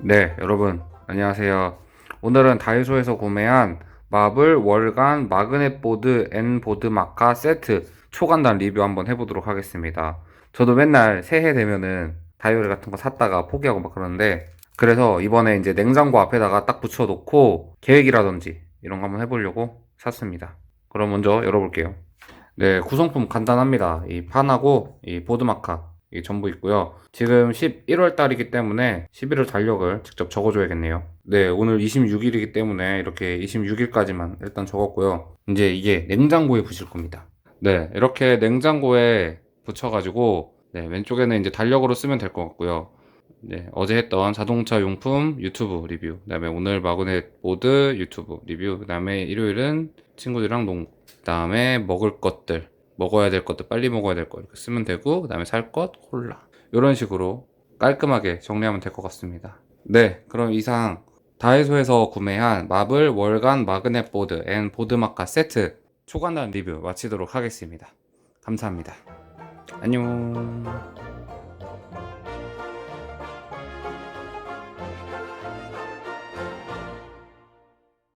네, 여러분, 안녕하세요. 오늘은 다이소에서 구매한 마블 월간 마그넷 보드 앤 보드 마카 세트 초간단 리뷰 한번 해보도록 하겠습니다. 저도 맨날 새해 되면은 다이어리 같은 거 샀다가 포기하고 막 그러는데, 그래서 이번에 이제 냉장고 앞에다가 딱 붙여놓고 계획이라든지 이런 거 한번 해보려고 샀습니다. 그럼 먼저 열어볼게요. 네, 구성품 간단합니다. 이 판하고 이 보드 마카 이 전부 있고요. 지금 11월 달이기 때문에 11월 달력을 직접 적어줘야겠네요. 네, 오늘 26일이기 때문에 이렇게 26일까지만 일단 적었고요. 이제 이게 냉장고에 붙일 겁니다. 네, 이렇게 냉장고에 붙여가지고 네, 왼쪽에는 이제 달력으로 쓰면 될 것 같고요. 네, 어제 했던 자동차 용품 유튜브 리뷰, 그다음에 오늘 마그넷 보드 유튜브 리뷰, 그다음에 일요일은 친구들이랑 농구, 그다음에 먹을 것들, 먹어야 될 것들, 빨리 먹어야 될 거 이렇게 쓰면 되고, 그 다음에 살 것, 콜라 이런 식으로 깔끔하게 정리하면 될 것 같습니다. 네, 그럼 이상 다이소에서 구매한 마블 월간 마그넷 보드 앤 보드 마카 세트 초간단 리뷰 마치도록 하겠습니다. 감사합니다. 안녕.